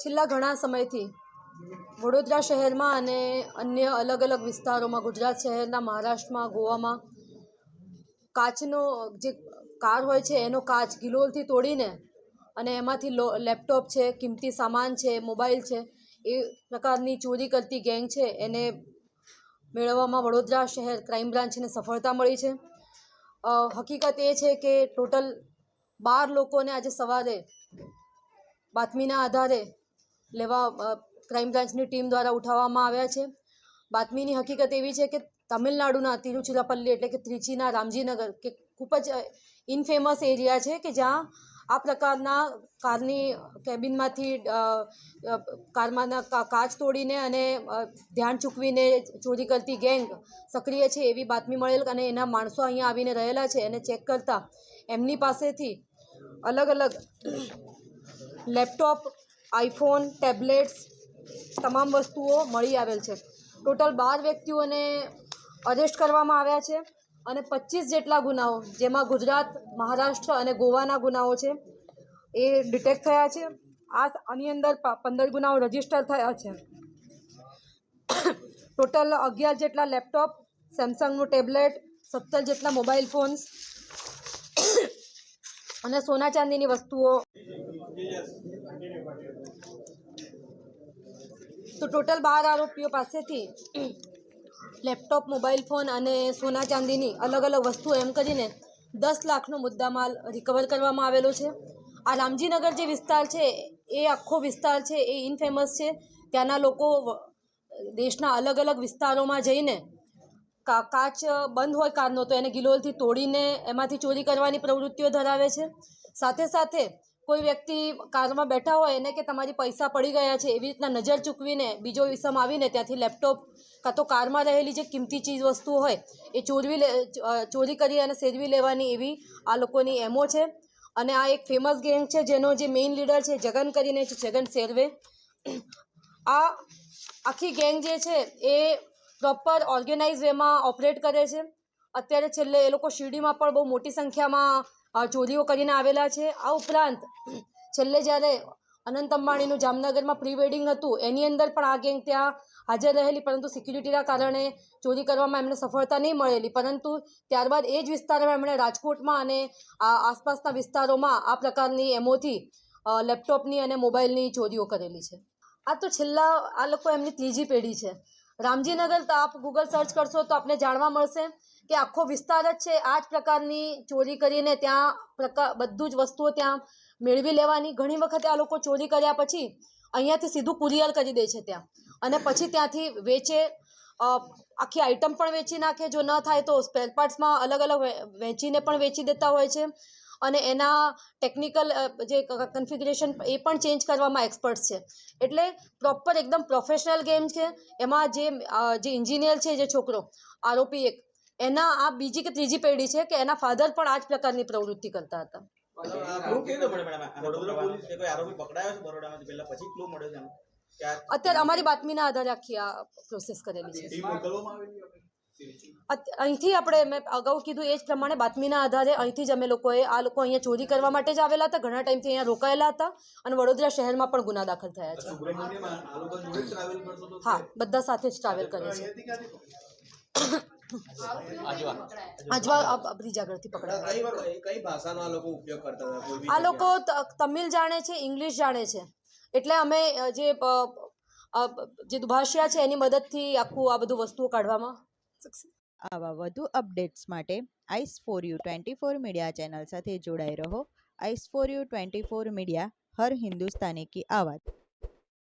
છેલ્લા ઘણા સમયથી વડોદરા શહેરમાં અને અન્ય અલગ અલગ વિસ્તારોમાં, ગુજરાત શહેરના મહારાષ્ટ્રમાં, ગોવામાં કાચનો જે કાર હોય છે, એનો કાચ ગિલોલથી તોડીને અને એમાંથી લો, લેપટોપ છે, કિંમતી સામાન છે, મોબાઈલ છે, એ પ્રકારની ચોરી કરતી ગેંગ છે, એને મેળવવામાં વડોદરા શહેર ક્રાઇમ બ્રાન્ચને સફળતા મળી છે. હકીકત એ છે કે ટોટલ બાર લોકોને આજે સવારે બાતમીના આધારે લેવા ક્રાઇમ બ્રાન્ચની ટીમ દ્વારા ઉઠાવવામાં આવ્યા છે. બાતમીની હકીકત એવી છે કે તમિલનાડુના તિરુચિરાપલ્લી એટલે કે ત્રિચીના રામજીનગર, કે ખૂબ જ ઇનફેમસ એરિયા છે કે જ્યાં આ પ્રકારના કારની કેબિનમાંથી કારમાંના કાચ તોડીને અને ધ્યાન ચૂકવીને ચોરી કરતી ગેંગ સક્રિય છે એવી બાતમી મળેલ અને એના માણસો અહીંયા આવીને રહેલા છે એને ચેક કરતાં. એમની પાસેથી અલગ અલગ લેપટોપ આઈફોન, ટેબ્લેટ્સ, તમામ વસ્તુઓ મળી આવેલ છે. ટોટલ બાર વ્યક્તિઓને અરેસ્ટ કરવામાં આવ્યા છે અને પચીસ જેટલા ગુનાઓ, જેમાં ગુજરાત, મહારાષ્ટ્ર અને ગોવાના ગુનાઓ છે, એ ડિટેક્ટ થયા છે. આ આની અંદર પંદર ગુનાઓ રજિસ્ટર થયા છે. ટોટલ અગિયાર જેટલા લેપટોપ, સેમસંગનું ટેબ્લેટ, સત્તર જેટલા મોબાઈલ ફોન્સ અને સોના ચાંદીની વસ્તુઓ તો ટોટલ બાર આરોપીઓ પાસેથી લેપટોપ, મોબાઈલ ફોન અને સોના ચાંદીની અલગ અલગ વસ્તુઓ એમ કરીને દસ લાખનો મુદ્દામાલ રિકવર કરવામાં આવેલો છે. આ રામજીનગર જે વિસ્તાર છે, એ આખો વિસ્તાર છે, એ ઇનફેમસ છે. ત્યાંના લોકો દેશના અલગ અલગ વિસ્તારોમાં જઈને કા, કાચ બંધ હોય કારનો તો એને ગિલોલથી તોડીને એમાંથી ચોરી કરવાની પ્રવૃત્તિઓ ધરાવે છે. સાથે સાથે કોઈ વ્યક્તિ કારમાં બેઠા હોય એને કે તમારી પૈસા પડી ગયા છે, એવી રીતના નજર ચૂકવીને બીજો વિસમ આવીને ત્યાંથી લેપટોપ કાં તો કારમાં રહેલી જે કિંમતી ચીજ વસ્તુ હોય, એ ચોરવી લે ચોરી કરી અને સેરવી લેવાની એવી આ લોકોની એમો છે. અને આ એક ફેમસ ગેંગ છે, જેનો જે મેઇન લીડર છે, જગન કરીને છે, જગન સેરવે આ આખી ગેંગ જે છે, એ પ્રોપર ઓર્ગેનાઇઝ વેમાં ઓપરેટ કરે છે. અત્યારે છેલ્લે એ લોકો શિરડીમાં પણ બહુ મોટી સંખ્યામાં ચોરીઓ કરીને આવેલા છે. આ ઉપરાંત, છેલ્લે જ્યારે અનંત અંબાણીનું જામનગરમાં પ્રી વેડિંગ હતું, એની અંદર પણ આ ગેંગ ત્યાં હાજર રહેલી, પરંતુ સિક્યુરિટીના કારણે ચોરી કરવામાં એમને સફળતા નહીં મળેલી. પરંતુ ત્યારબાદ એ જ વિસ્તારમાં એમણે રાજકોટમાં અને આસપાસના વિસ્તારોમાં આ પ્રકારની એમોથી લેપટોપની અને મોબાઈલની ચોરીઓ કરેલી છે. આ તો છેલ્લા, આ લોકો એમની ત્રીજી પેઢી છે. રામજીનગર તો આપ ગૂગલ સર્ચ કરશો તો આપને જાણવા મળશે. કે આખો વિસ્તાર જ છે, આ જ પ્રકારની ચોરી કરીને ત્યાં પ્રકાર બધું જ વસ્તુઓ ત્યાં મેળવી લેવાની. ઘણી વખતે આ લોકો ચોરી કર્યા પછી અહીંયાથી સીધું કુરિયર કરી દે છે ત્યાં. અને પછી ત્યાંથી વેચે આખી આઈટમ પણ વેચી નાખે. જો ન થાય તો સ્પેર પાર્ટ્સમાં અલગ અલગ વેચીને પણ વેચી દેતા હોય છે. અને એના ટેકનિકલ જે કન્ફિગરેશન એ પણ ચેન્જ કરવામાં એક્સપર્ટ છે. એટલે પ્રોપર એકદમ પ્રોફેશનલ ગેમ છે. એમાં જે જે ઇન્જિનિયર છે, જે છોકરો, આરોપી એક એના આ બીજી કે ત્રીજી પેઢી છે કે એના ફાધર પણ આ જ પ્રકારની પ્રવૃત્તિ કરતા હતા. અત્યારે અમારી બાતમીના આધારે આખી આ પ્રોસેસ કરેલી છે. અહીંથી આપણે મેં અગાઉ કીધું એ જ પ્રમાણે બાતમીના આધારે અહીંથી જ અમે લોકોએ આ લોકો અહીંયા ચોરી કરવા માટે જ આવેલા હતા. ઘણા ટાઈમથી અહીંયા રોકાયેલા હતા અને વડોદરા શહેરમાં પણ ગુના દાખલ થયા છે. હા બધા સાથે જ ટ્રાવેલ કરે છે. આજવા. આ બ્રિજાગરથી પકડાયા. કઈ કઈ ભાષાનો આ લોકો ઉપયોગ કરતા હતા? આ લોકો તમિલ જાણે છે ઇંગ્લિશ જાણે છે. એટલે અમે જે જે દુભાષિયા છે એની મદદથી આખું આ બધું વસ્તુઓ કાઢવામાં આવા વધુ અપડેટ્સ માટે ice four U twenty four media channel સાથે જોડાઈ રહો. Ice four U twenty four media હર હિન્દુસ્તાની કી આવાજ.